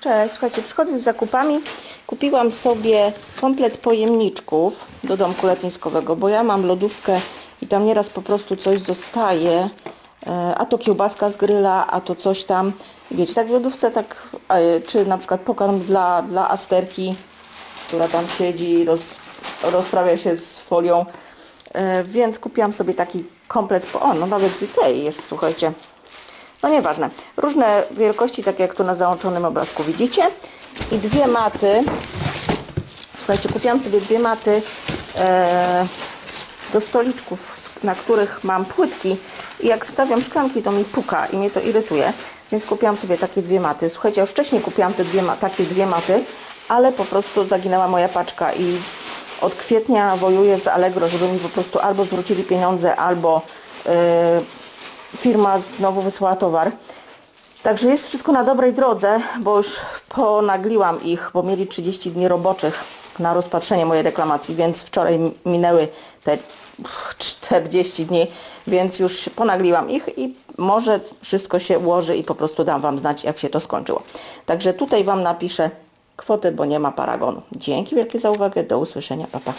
Cześć, słuchajcie, przychodzę z zakupami. Kupiłam sobie komplet pojemniczków do domku letniskowego, bo ja mam lodówkę i tam nieraz po prostu coś zostaje, e, a to kiełbaska z gryla, a to coś tam. Wiecie, tak w lodówce, tak, e, czy na przykład pokarm dla, dla Asterki, która tam siedzi roz, rozprawia się z folią. E, więc kupiłam sobie taki komplet, o no nawet z Ikei jest, słuchajcie. No nieważne. Różne wielkości, tak jak tu na załączonym obrazku widzicie. I dwie maty. Słuchajcie, kupiłam sobie dwie maty e, do stoliczków, na których mam płytki. I jak stawiam szklanki, to mi puka i mnie to irytuje. Więc kupiłam sobie takie dwie maty. Słuchajcie, już wcześniej kupiłam te dwie, takie dwie maty, ale po prostu zaginęła moja paczka i od kwietnia wojuję z Allegro, żeby mi po prostu albo zwrócili pieniądze, albo e, firma znowu wysłała towar. Także jest wszystko na dobrej drodze, bo już ponagliłam ich, bo mieli 30 dni roboczych na rozpatrzenie mojej reklamacji, więc wczoraj mi- minęły te 40 dni, więc już ponagliłam ich i może wszystko się ułoży i po prostu dam Wam znać, jak się to skończyło. Także tutaj Wam napiszę kwotę, bo nie ma paragonu. Dzięki wielkie za uwagę, do usłyszenia, pa pa.